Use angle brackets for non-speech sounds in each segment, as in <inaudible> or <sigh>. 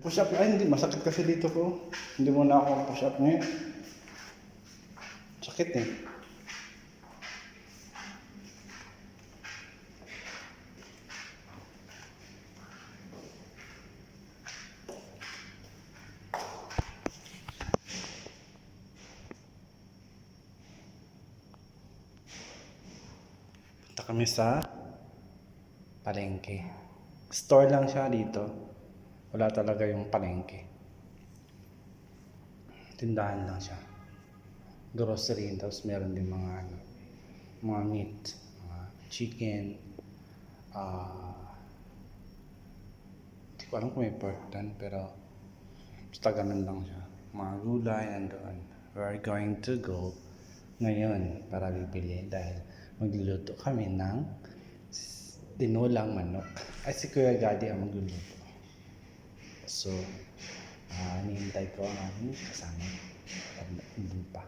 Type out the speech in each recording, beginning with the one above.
Push up, ay hindi, masakit kasi dito ko. Hindi mo na ako push up ngayon. Sakit eh. Punta kami sa palengke. Store lang siya dito. Wala talaga yung palengke. Tindahan lang siya. Grocery, tapos meron din mga ano, mga meat, mga chicken, ah, hindi ko alam kung may pork doon, pero basta ganun lang siya. Mga gulay nandoon. We're going to go ngayon para bibili dahil magluluto kami ng tinulang manok. Ay si Kuya Gadi ang magluluto. So, uh, hinihintay ko ang aming kasama. Pag hindi pa.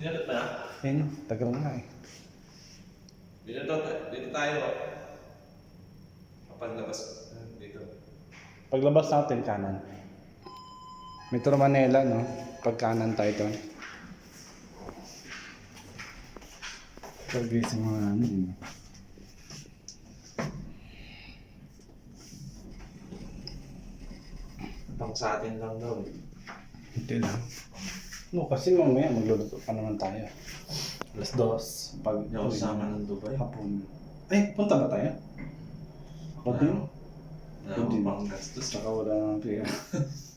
Binalot na? Ayun, tagal nga eh. Dito, dito tayo. Kapag labas dito. Paglabas natin kanan. Metro Manila, no? Pag kanan tayo doon. Pag sa mga ano. eh. Pang sa atin lang daw. eh. Hindi lang. No, kasi mamaya magluluto pa naman tayo. Alas dos. Pag Hindi ako sama ng Dubai. hapon. Ay, punta ba tayo? Ako din. Na Ako din. pang gastos. Tsaka wala nang pera. <laughs>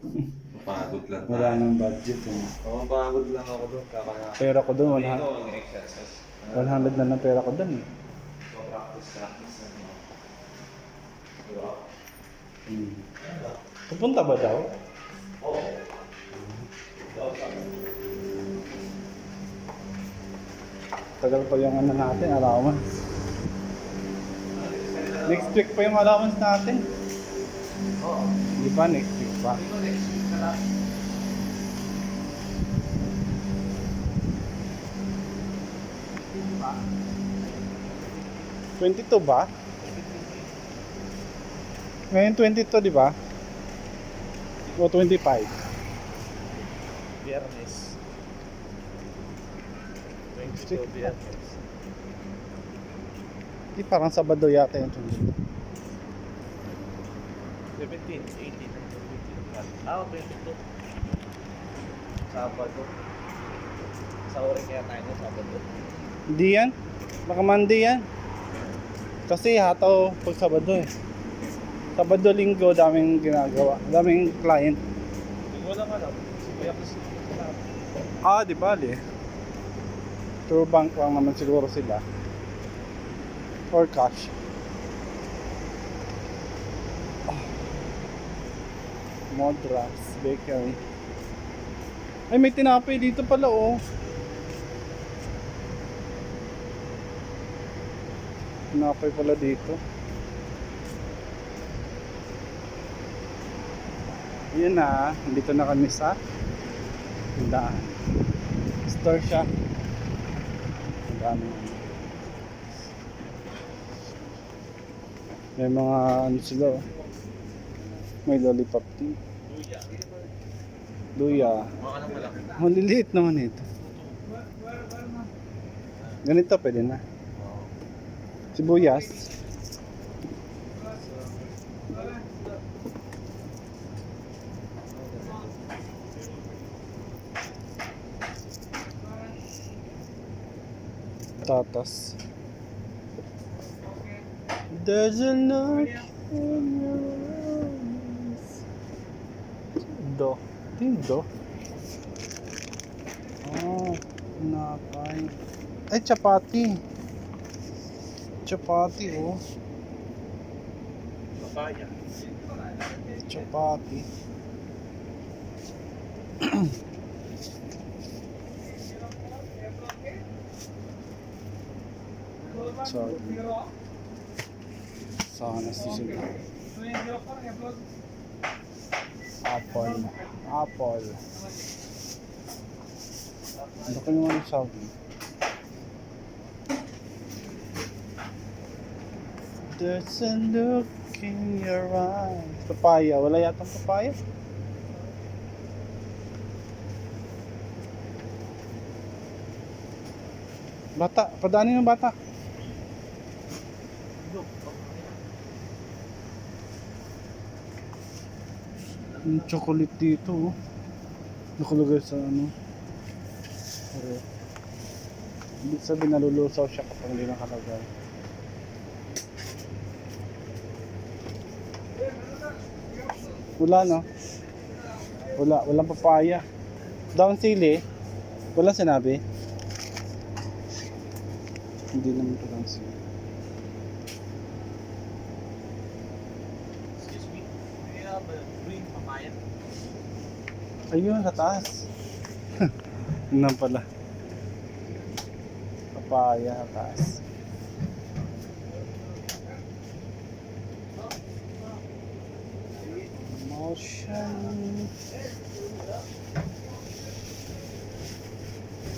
Mapagod lang Wala nang budget. Eh. Oo, mapagod lang ako doon. Kaya Pera ko doon, Dito 100, ang exercise. 100 na ng pera ko doon. Eh. practice, practice. Ano. Diba? Hmm. Pupunta ba daw? Oo. Sabi. Tagal pa yung ano natin, allowance. Next week pa yung allowance natin. Oo. Di ba next pa? 22 ba? Ngayon 22, di ba? O 25? Biyernes. 22 Biyernes. Di parang Sabado yata yung 22. 17, 18, 19. Ah, 22. Sabado. Sa orin kaya tayo ng Sabado. Hindi yan. Baka Monday yan. Kasi hataw pag Sabado eh. Sabado, Linggo, daming ginagawa. Daming client. Ko lang alam. Si Kuya Chris. Ah, di bali. True bank lang naman siguro sila. Or cash. Modras Bakery. Ay, may tinapay dito pala oh. Tinapay pala dito. Yun na, dito na kami sa tindahan. Store siya. Ang. May mga ano sila oh. May lollipop din. Luya. Maliliit naman ito. Ganito pwede na. Sibuyas. Tatas. There's a look in your eyes. Do. Ito yung do. Oh, napay. Ay, chapati. Chapati, oh. Papaya. Chapati. <coughs> Sorry. Sana sila. Apple. Apple. Ano ka naman sabi? There's a look in your eyes. Papaya. Wala yatang papaya. Bata. Padaanin yung bata. Yung chocolate dito. oh. Nakalagay sa ano. Pero, Ibig sabihin nalulusaw siya kapag hindi nakalagay. Wala no? Wala, walang papaya. Down sili, walang sinabi. Hindi naman ito down sili. Excuse me. Do you have a green papaya? Ayun, sa taas. <laughs> Lang pala. Papaya sa taas. Motion.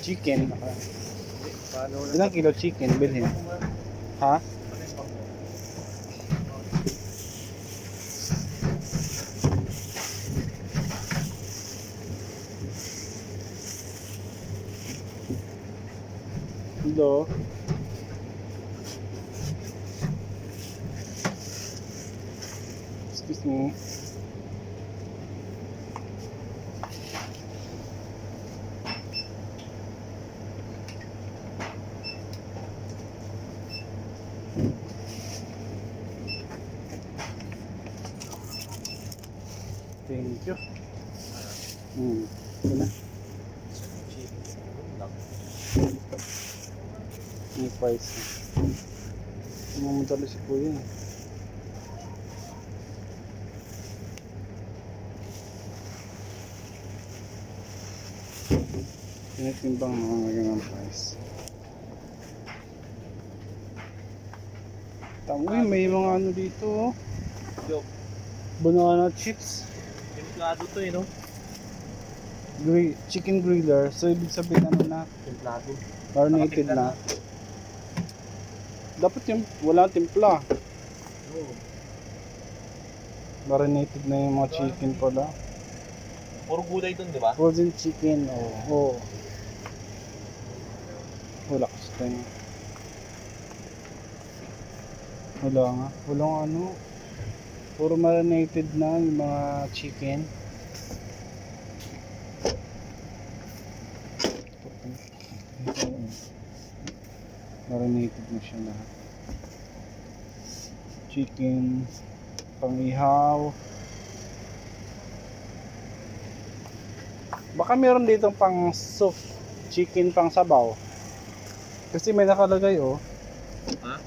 Chicken. Ilang kilo chicken bilhin? Ha? Hello? Excuse me. Thank you. Hmm. Ito na. May price na. Mamadali si Kuya. eh. Tinitimbang mga ngayon ang price. Tangoy, may mga ano dito oh. Banana chips. templado to eh, no? Grill, chicken griller. So, ibig sabihin ano na, Templado. marinated Nakatimpla na. Dapat yung wala timpla. Oo. Marinated na yung mga chicken pala. Puro gulay dun, di ba? Frozen chicken, oo. Oh. Wala kasi tayo. Wala nga. Wala ano. Puro marinated na yung mga chicken. Marinated na siya lahat. Chicken, pangihaw. Baka meron dito pang soup, chicken pang sabaw. Kasi may nakalagay oh. Ha?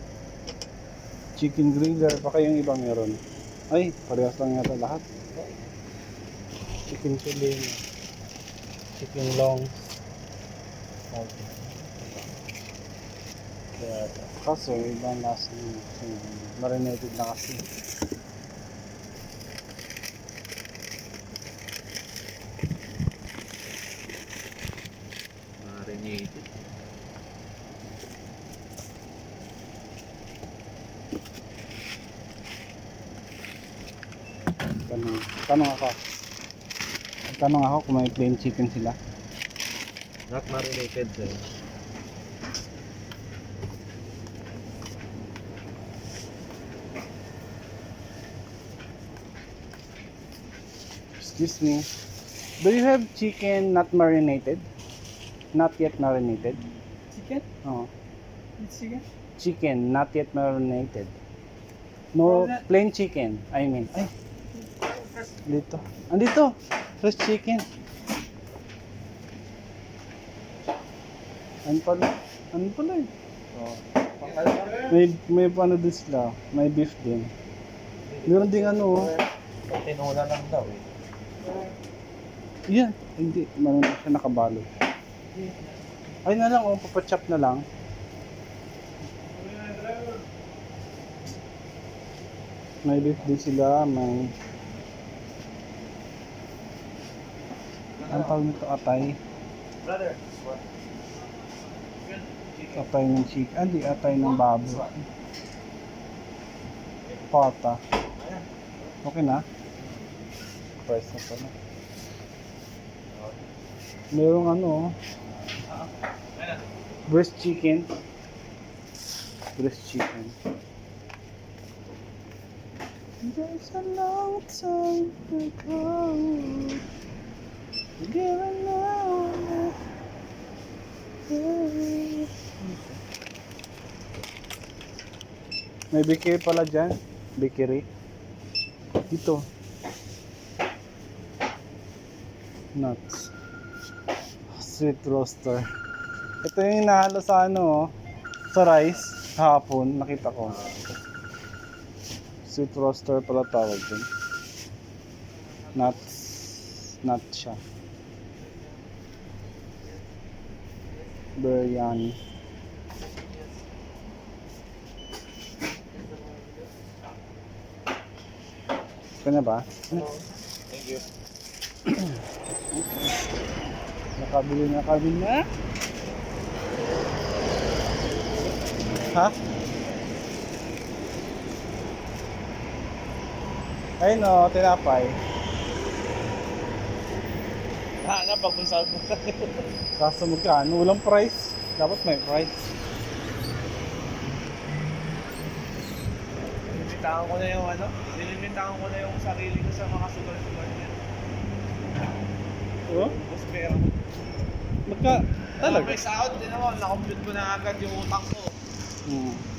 Chicken griller, baka yung iba meron. Ay, parehas lang yata lahat. Chicken filling, chicken long. Okay. Kaya, kaso ibang lasa ng marinated na kasi. Marinated. Tanong, tanong ako. Tanong ako kung may plain chicken sila. Not marinated, sir. Excuse me. Do you have chicken not marinated? Not yet marinated? Chicken? Oh. It's chicken? Chicken not yet marinated. No, plain chicken. I mean. Ay, dito. Andito. Fresh chicken. Ano pala? Ano pala eh? Oh. May, may ano din sila. May beef din. Meron din ano oh. Tinula lang daw eh. Yan. Hindi. Din siya nakabalo. Ay na lang oh. Papachop na lang. May beef din sila. May Ang tawag nito atay. Brother, what? Atay ng chicken. Ah, di atay ng baboy. Pata. Okay na? Price na pala. Merong ano, oh, breast chicken. Breast chicken. There's a long time ago. Given now. May bakery pala dyan. Bakery. Dito. Nuts. Sweet roaster. Ito yung inahalo sa ano, oh, sa rice hapon, nakita ko. Sweet roaster pala tawag dun. Nuts. Nuts siya. Biryani. Kanya ba? Thank you. <clears throat> Nakabili na kami na. Ha? Ayun o, tinapay. Ah, nga, pag kung saan. Kaso magkano? Walang price. Dapat may price. Nilimitahan ko na yung ano, nilimitahan ko na yung sarili ko sa mga sugal-sugal niya. Oh? Ubus pera. Magka... Talaga? Talaga? May sahod din ako, nakompute ko na agad yung utang ko. Hmm.